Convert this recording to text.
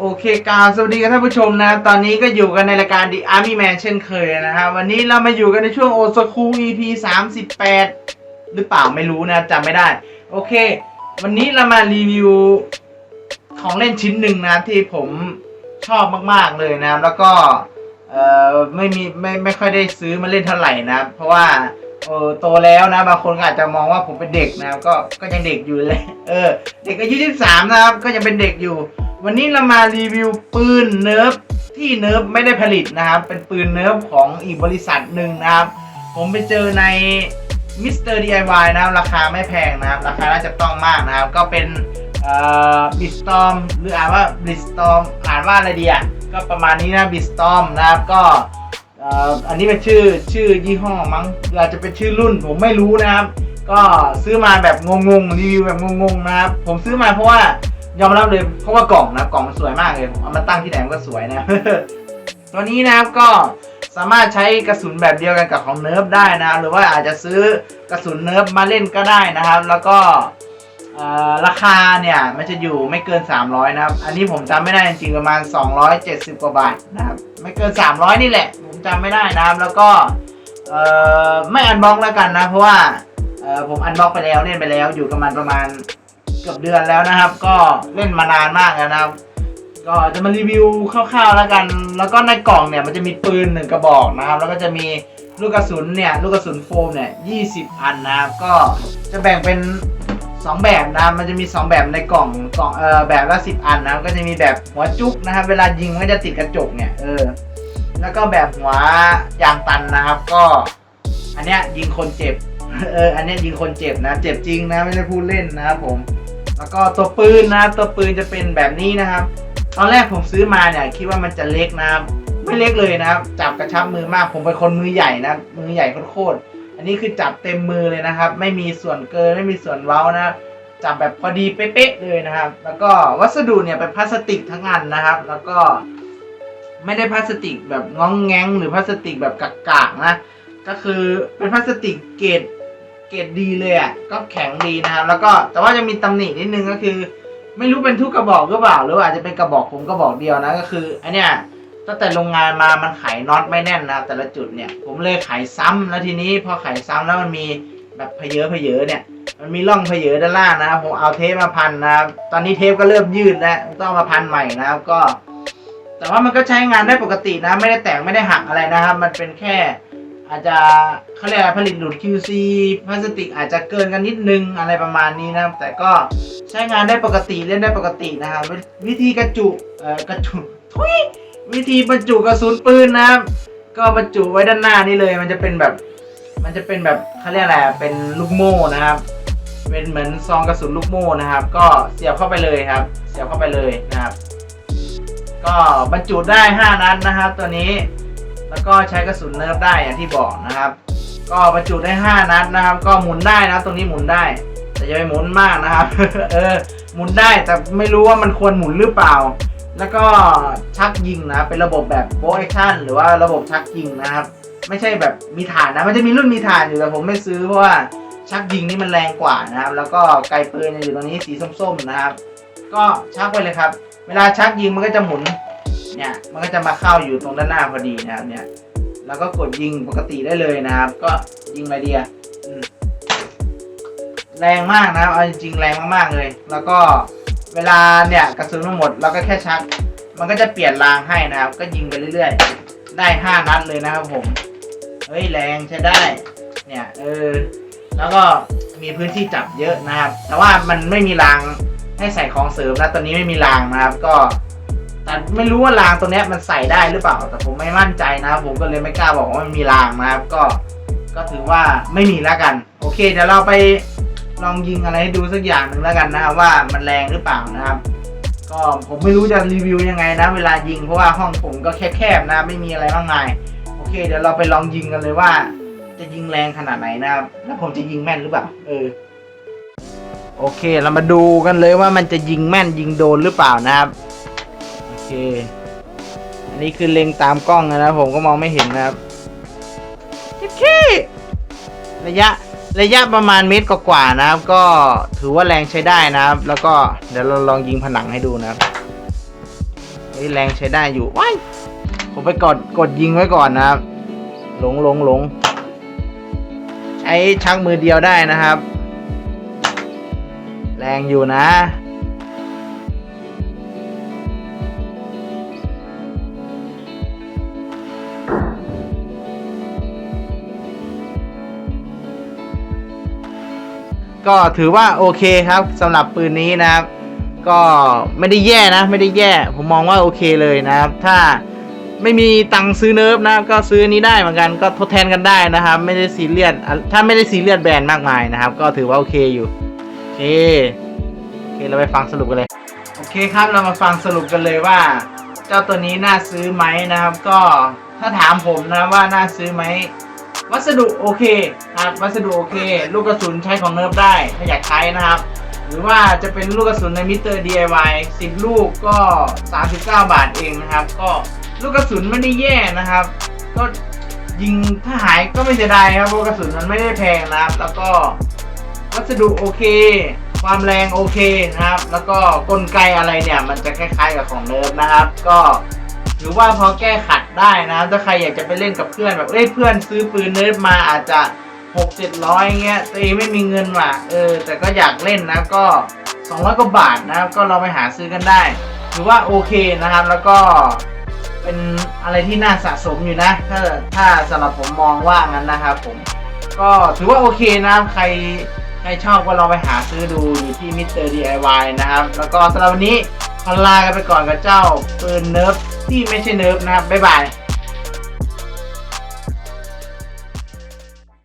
โอเคกราบสวัสดีกันท่านผู้ชมนะ ตอนนี้ก็อยู่กันในรายการ The Army Man เช่นเคยนะฮะวันนี้เรามาอยู่กันในช่วงโอซาคุ EP 38 หรือเปล่าไม่รู้นะจำไม่ได้ โอเค วันนี้เรามารีวิวของเล่นชิ้นหนึ่งนะที่ผมชอบมาก ๆ เลยนะ แล้วก็ เอ่อไม่มีไม่ไม่ค่อยได้ซื้อมาเล่นเท่าไหร่นะเพราะว่าเออโตแล้วนะบางคนก็อาจจะมองว่าผมเป็นเด็กนะก็ก็ยังเด็กอยู่เลยเออเด็กอายุ23นะครับก็ยังเป็นเด็กอยู่ วันนี้เรามารีวิวปืนเนิร์ฟที่เนิร์ฟไม่ได้ผลิตนะครับ เป็นปืนเนิร์ฟของอีกบริษัทหนึ่งนะครับ ผมไปเจอในมิสเตอร์ DIY นะครับ ราคาไม่แพงนะครับ ราคาน่าจะต้องมากนะครับ ก็เป็นเอ่อบิสตอมหรืออ่านว่าบิสตอมอ่านว่าอะไรดีอะ ก็ประมาณนี้นะบิสตอมนะครับก็อันนี้เป็นชื่อชื่อยี่ห้อมั้งอาจจะเป็นชื่อรุ่นผมไม่รู้นะครับ ก็ซื้อมาแบบงงๆรีวิวแบบงงๆนะครับ ผมซื้อมาเพราะว่ายอมรับเลยเพราะว่ากล่องนะกล่องมันสวยมากเลยผมเอามาตั้งที่ไหนมันก็สวยนะตัวนี้นะครับก็สามารถใช้กระสุนแบบเดียวกันกับของเนิร์ฟได้นะครับหรือว่าอาจจะซื้อกระสุนเนิร์ฟมาเล่นก็ได้นะครับ แล้วก็ ราคาเนี่ยมันจะอยู่ไม่เกิน 300 นะครับ อันนี้ผมจำไม่ได้จริงๆประมาณ 270 กว่าบาทนะครับ ไม่เกิน 300 นี่แหละ ผมจำไม่ได้นะครับ แล้วก็ไม่อันบล็อกแล้วกันนะ เพราะว่าผมอันบล็อกไปแล้วเล่นไปแล้วอยู่กับมันประมาณเกือบเดือนแล้วนะครับ ก็เล่นมานานมากแล้วนะครับ ก็จะมารีวิวคร่าวๆแล้วกัน แล้วก็ในกล่องเนี่ยมันจะมีปืนหนึ่งกระบอกนะครับ แล้วก็จะมีลูกกระสุนเนี่ยลูกกระสุนโฟมเนี่ย20 อันนะครับ ก็จะแบ่งเป็น 2แบบนะมันจะมี 2 แบบในกล่องกล่องเออแบบละ10 อันนะก็จะมีแบบหัวจุกนะครับ เวลายิงมันก็จะติดกระจกเนี่ยเออแล้วก็แบบหัวยางตันนะครับ ก็ อันเนี้ยยิงคนเจ็บเอออันเนี้ยยิงคนเจ็บนะ เจ็บจริงนะไม่ได้พูดเล่นนะครับผม แล้วก็ตัวปืนนะครับตัวปืนจะเป็นแบบนี้นะครับ ตอนแรกผมซื้อมาเนี่ยคิดว่ามันจะเล็กนะครับ ไม่เล็กเลยนะครับ จับกระชับมือมากผมเป็นคนมือใหญ่นะมือใหญ่โคตร อันนี้คือจับเต็มมือเลยนะครับ ไม่มีส่วนเกินไม่มีส่วนเว้านะจับแบบพอดีเป๊ะๆเลยนะครับ แล้วก็วัสดุเนี่ยเป็นพลาสติกทั้งอันนะครับ แล้วก็ไม่ได้พลาสติกแบบง้องแง้ง หรือพลาสติกแบบกากๆนะ ก็คือเป็นพลาสติกเกรดเกรดดีเลยอะก็แข็งดีนะครับ แล้วก็แต่ว่าจะมีตำหนินิดนึงก็คือ ไม่รู้เป็นทุกกระบอกหรือเปล่า หรืออาจจะเป็นกระบอกผมกระบอกเดียวนะก็คืออันเนี้ย ตั้งแต่โรงงานมามันไขน็อตไม่แน่นนะแต่ละจุดเนี่ย ผมเลยไขซ้ำแล้วทีนี้พอไขซ้ำแล้วมันมีแบบเพเยอเพเยอเนี่ย มันมีร่องเพเยอะด้านล่างนะครับผมเอาเทปมาพันนะครับตอนนี้เทปก็เริ่มยืดแล้วต้องเอามาพันใหม่นะครับก็ แต่ว่ามันก็ใช้งานได้ปกตินะ ไม่ได้แตกไม่ได้หักอะไรนะครับ มันเป็นแค่อาจจะเขาเรียกผลิตหลุด QC พลาสติกอาจจะเกินกันนิดนึงอะไรประมาณนี้นะครับ แต่ก็ใช้งานได้ปกติเล่นได้ปกตินะครับ วิธีกระจุเอ่อกระจุทุย วิธีบรรจุกระสุนปืนนะครับ ก็บรรจุไว้ด้านหน้านี่เลย มันจะเป็นแบบ มันจะเป็นแบบเขาเรียกอะไรเป็นลูกโม่นะครับ เป็นเหมือนซองกระสุนลูกโม่นะครับ ก็เสียบเข้าไปเลยครับ เสียบเข้าไปเลยนะครับ ก็บรรจุได้ 5 นัดนะครับ ตัวนี้ แล้วก็ใช้กระสุนเนิร์ฟได้อย่างที่บอกนะครับ ก็บรรจุได้ 5 นัดนะครับ ก็หมุนได้นะตรงนี้หมุนได้ แต่อย่าไปหมุนมากนะครับ เออ หมุนได้แต่ไม่รู้ว่ามันควรหมุนหรือเปล่า แล้วก็ชักยิงนะ เป็นระบบแบบโบแอคชั่นหรือว่าระบบชักยิงนะครับ ไม่ใช่แบบมีฐานนะ มันจะมีรุ่นมีฐานอยู่แต่ผมไม่ซื้อเพราะว่าชักยิงนี่มันแรงกว่านะครับ แล้วก็ไกลปืนอยู่ตรงนี้สีส้มๆนะครับ ก็ชักไปเลยครับ เวลาชักยิงมันก็จะหมุน เนี่ย มันก็จะมาเข้าอยู่ตรงด้านหน้าพอดีนะครับ เนี่ย แล้วก็กดยิงปกติได้เลยนะครับ ก็ยิงไรเดียแรงมากนะครับเอาจริงๆแรงมากๆเลย แล้วก็ เวลาเนี่ยกระสุนมันหมดเราก็แค่ชัก มันก็จะเปลี่ยนรางให้นะครับ ก็ยิงไปเรื่อยๆ ได้ห้านัดเลยนะครับผม เฮ้ยแรงใช้ได้ เนี่ยเออ แล้วก็มีพื้นที่จับเยอะนะครับ แต่ว่ามันไม่มีรางให้ใส่ของเสริมนะตอนนี้ไม่มีรางนะครับ ก็แต่ไม่รู้ว่ารางตัวนี้มันใส่ได้หรือเปล่า แต่ผมไม่มั่นใจนะครับผมก็เลยไม่กล้าบอกว่ามันมีรางนะครับ ก็ ก็ถือว่าไม่มีแล้วกัน โอเคเดี๋ยวเราไป ลองยิงอะไรให้ดูสักอย่างหนึ่งแล้วกันนะครับว่ามันแรงหรือเปล่านะครับ ก็ผมไม่รู้จะรีวิวยังไงนะ เวลายิงเพราะว่าห้องผมก็แคบๆนะ ไม่มีอะไรมากมายโอเค เดี๋ยวเราไปลองยิงกันเลยว่า จะยิงแรงขนาดไหนนะครับแล้วผมจะยิงแม่นหรือเปล่าเออโอเค เรามาดูกันเลยว่ามันจะยิงแม่นยิงโดนหรือเปล่านะครับโอเค อันนี้คือเล็งตามกล้องนะผมก็มองไม่เห็นนะครับจิ๊บขี้ระยะ ระยะประมาณเมตรกว่าๆนะครับ ก็ถือว่าแรงใช้ได้นะครับ แล้วก็เดี๋ยวเราลองยิงผนังให้ดูนะครับเฮ้ยแรงใช้ได้อยู่ว้ายผมไปกดกดยิงไว้ก่อนนะครับ หลงหลงหลงใช้ชักมือเดียวได้นะครับ แรงอยู่นะ ก็ถือว่าโอเคครับสำหรับปืนนี้นะครับ ก็ไม่ได้แย่นะ ไม่ได้แย่ ผมมองว่าโอเคเลยนะครับ ถ้าไม่มีตังค์ซื้อเนิร์ฟนะก็ซื้อนี้ได้เหมือนกันก็ทดแทนกันได้นะครับ ไม่ได้ซีเรียสอะถ้าไม่ได้ซีเรียสแบรนด์มากมายนะครับ ก็ถือว่าโอเคอยู่โอเคโอเคเราไปฟังสรุปกันเลย โอเคครับเรามาฟังสรุปกันเลยว่า เจ้าตัวนี้น่าซื้อไหมนะครับ ก็ถ้าถามผมนะว่าน่าซื้อไหม วัสดุโอเคครับวัสดุโอเค ลูกกระสุนใช้ของเนิร์ฟได้ถ้าอยากใช้นะครับ หรือว่าจะเป็นลูกกระสุนในมิเตอร์ DIY 10 ลูกก็ 39 บาทเองนะครับ ก็ลูกกระสุนไม่ได้แย่นะครับ ก็ยิงถ้าหายก็ไม่เสียดายครับเพราะกระสุนมันไม่ได้แพงนะครับ แล้วก็วัสดุโอเค ความแรงโอเคนะครับ แล้วก็กลไกอะไรเนี่ย มันจะคล้ายๆกับของเนิร์ฟนะครับ ก็ ถือว่าพอแก้ขัดได้นะ ถ้าใครอยากจะไปเล่นกับเพื่อนแบบเอ้ยเพื่อนซื้อปืนเนิร์ฟมาอาจจะหกเจ็ดร้อยเงี้ยตัวเองไม่มีเงินว่ะเออ แต่ก็อยากเล่นนะก็สองร้อยกว่าบาทนะครับก็เราไปหาซื้อกันได้ถือว่าโอเคนะครับแล้วก็เป็นอะไรที่น่าสะสมอยู่นะ ถ้าถ้าสำหรับผมมองว่างั้นนะครับผมก็ถือว่าโอเคนะครับใครใครชอบก็ลองไปหาซื้อดูอยู่ที่มิสเตอร์ DIY นะครับ แล้วก็สำหรับวันนี้ขอลากันไปก่อนกับเจ้าปืนเนิร์ฟ ที่ไม่ใช่เนิร์ฟนะครับบ๊ายบาย